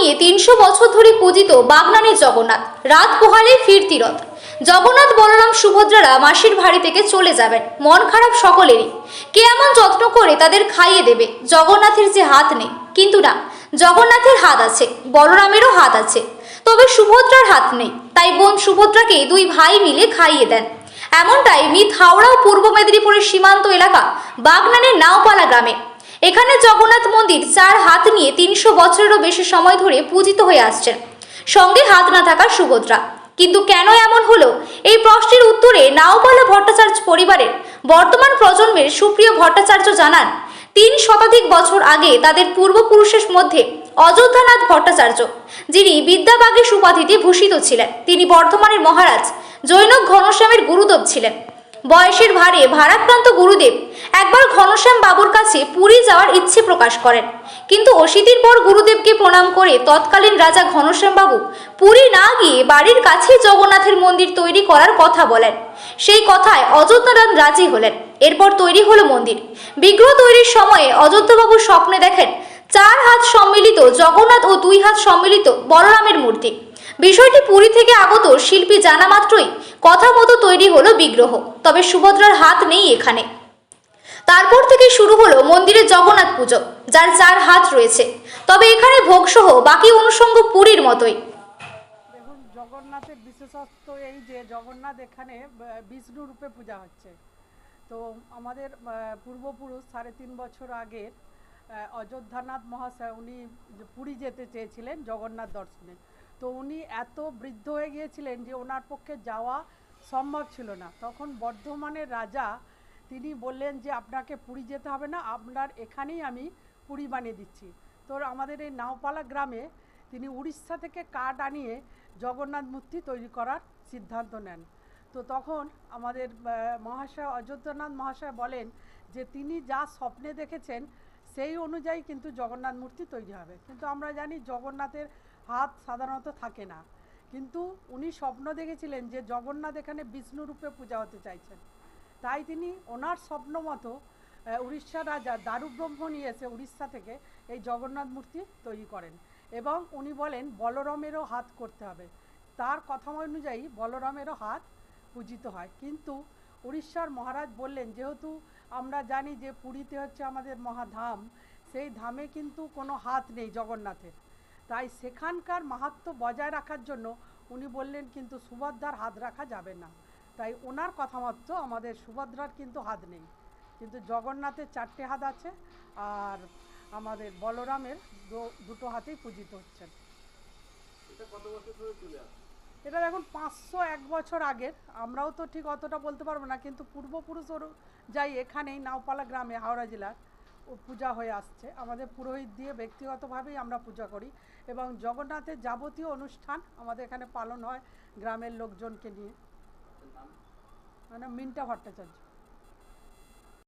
নিয়ে তিনশো বছর ধরে পূজিত বাগনানের জগন্নাথ। রাত পোহালে ফিরতি রথ। জগন্নাথ বলরাম সুভদ্রারা মাসির ভাড়ি থেকে চলে যাবেন। মন খারাপ সকলেরই। কে এমন যত্ন করে তাদের খাইয়ে দেবে? জগন্নাথের যে হাত নেই। কিন্তু না, জগন্নাথের হাত আছে, বলরামেরও হাত আছে। তবে সুভদ্রার হাত নেই। তাই বোন সুভদ্রাকে দুই ভাই মিলে খাইয়ে দেন। এমনটাই মিথ হাওড়া ও পূর্ব মেদিনীপুরের সীমান্ত এলাকা বাগনানের নাওপালা গ্রামে। এখানে জগন্নাথ মন্দির চার হাত নিয়ে তিনশো বছরেরও বেশি সময় ধরে পূজিত হয়ে আসছেন। সঙ্গে হাত না থাকা সুভদ্রা। কিন্তু কেন এমন হলো? এই প্রশ্নের উত্তরে নাওপালা ভট্টাচার্য পরিবারের বর্তমান প্রজন্মের সুপ্রিয় ভট্টাচার্য জানান, তিন শতাধিক বছর আগে তাদের পূর্বপুরুষের মধ্যে অযোধ্যানাথ ভট্টাচার্য, যিনি বিদ্যাবাগীশ উপাধিতে ভূষিত ছিলেন, তিনি বর্ধমানের মহারাজ জৈনক ঘনশ্যামের গুরুদেব ছিলেন। বয়সের ভারে ভারাক্রান্ত গুরুদেব একবার ঘনশ্যাম বাবুর কাছে পুরী যাওয়ার ইচ্ছে প্রকাশ করেন। কিন্তু অশীতির পর গুরুদেবকে প্রণাম করে তৎকালীন রাজা ঘনশ্যাম বাবু পুরী না গিয়ে বাড়ির কাছেই জগন্নাথের মন্দির তৈরি করার কথা বলেন। সেই কথায় অযোধ্যানাথ রাজি হলেন। এরপর তৈরি হলো মন্দির। বিগ্রহ তৈরির সময়ে অযোধ্যাবাবু স্বপ্নে দেখেন চার হাত সম্মিলিত জগন্নাথ ও দুই হাত সম্মিলিত বলরামের মূর্তি। বিষয়টি পুরী থেকে আগত শিল্পী জানা মাত্রই কথা মতো তৈরি হলো বিগ্রহ তবে সুভদ্রার হাত নেই এখানে। তারপর থেকে শুরু হলো মন্দিরে জগন্নাথ পুজো যার চার হাত রয়েছে। তবে এখানে ভোগসহ বাকি অনুষঙ্গ পুরীর মতোই। দেখুন জগন্নাথের বিশেষত্ব এই যে জগন্নাথ এখানে বিষ্ণু রূপে পূজা হচ্ছে। তো আমাদের পূর্বপুরুষ সাড়ে তিন বছর আহ, অযোধ্যানাথ মহাশয় উনি পুরী যেতে চেয়েছিলেন জগন্নাথ দর্শনে। তো উনি এত বৃদ্ধ হয়ে গিয়েছিলেন যে ওনার পক্ষে যাওয়া সম্ভব ছিল না। তখন বর্ধমানের রাজা তিনি বললেন যে, আপনাকে পুরী যেতে হবে না, আপনার এখানেই আমি পুরী বানিয়ে দিচ্ছি। তো আমাদের এই নাওপালা গ্রামে তিনি উড়িষ্যা থেকে কাঠ আনিয়ে জগন্নাথ মূর্তি তৈরি করার সিদ্ধান্ত নেন। তো তখন আমাদের মহাশয় অযোধ্যানাথ মহাশয় বলেন যে, তিনি যা স্বপ্নে দেখেছেন সেই অনুযায়ী কিন্তু জগন্নাথ মূর্তি তৈরি হবে। কিন্তু আমরা জানি জগন্নাথের হাত সাধারণত থাকে না। কিন্তু উনি স্বপ্ন দেখেছিলেন যে জগন্নাথ এখানে বিষ্ণু রূপে পূজা হতে চাইছেন। তাই তিনি ওনার স্বপ্ন মতো আহ, উড়িষ্যার রাজা দারুব্রহ্ম নিয়ে এসে উড়িষ্যা থেকে এই জগন্নাথ মূর্তি তৈরি করেন এবং উনি বলেন বলরামেরও হাত করতে হবে। তার কথা অনুযায়ী বলরামেরও হাত পূজিত হয়। কিন্তু উড়িষ্যার মহারাজ বললেন, যেহেতু আমরা জানি যে পুরীতে হচ্ছে আমাদের মহাধাম, সেই ধামে কিন্তু কোনো হাত নেই জগন্নাথের। তাই সেখানকার মাহাত্ম্য বজায় রাখার জন্য উনি বললেন, কিন্তু সুভদ্রার হাত রাখা যাবে না। তাই ওনার কথা মতো আমাদের সুভদ্রার কিন্তু হাত নেই। কিন্তু জগন্নাথের চারটে হাত আছে আর আমাদের বলরামের দুটো হাতেই পূজিত হচ্ছেন। এটা দেখুন পাঁচশো এক বছর আগের। আমরাও তো ঠিক অতটা বলতে পারব না, কিন্তু পূর্বপুরুষ ওর যাই এখানেই, নাওপালা গ্রামে, হাওড়া জেলার ও পূজা হয়ে আসছে। আমাদের পুরোহিত দিয়ে ব্যক্তিগতভাবেই আমরা পূজা করি এবং জগন্নাথের যাবতীয় অনুষ্ঠান আমাদের এখানে পালন হয় গ্রামের লোকজনকে নিয়ে। মানে মিন্টা ভট্টাচার্য।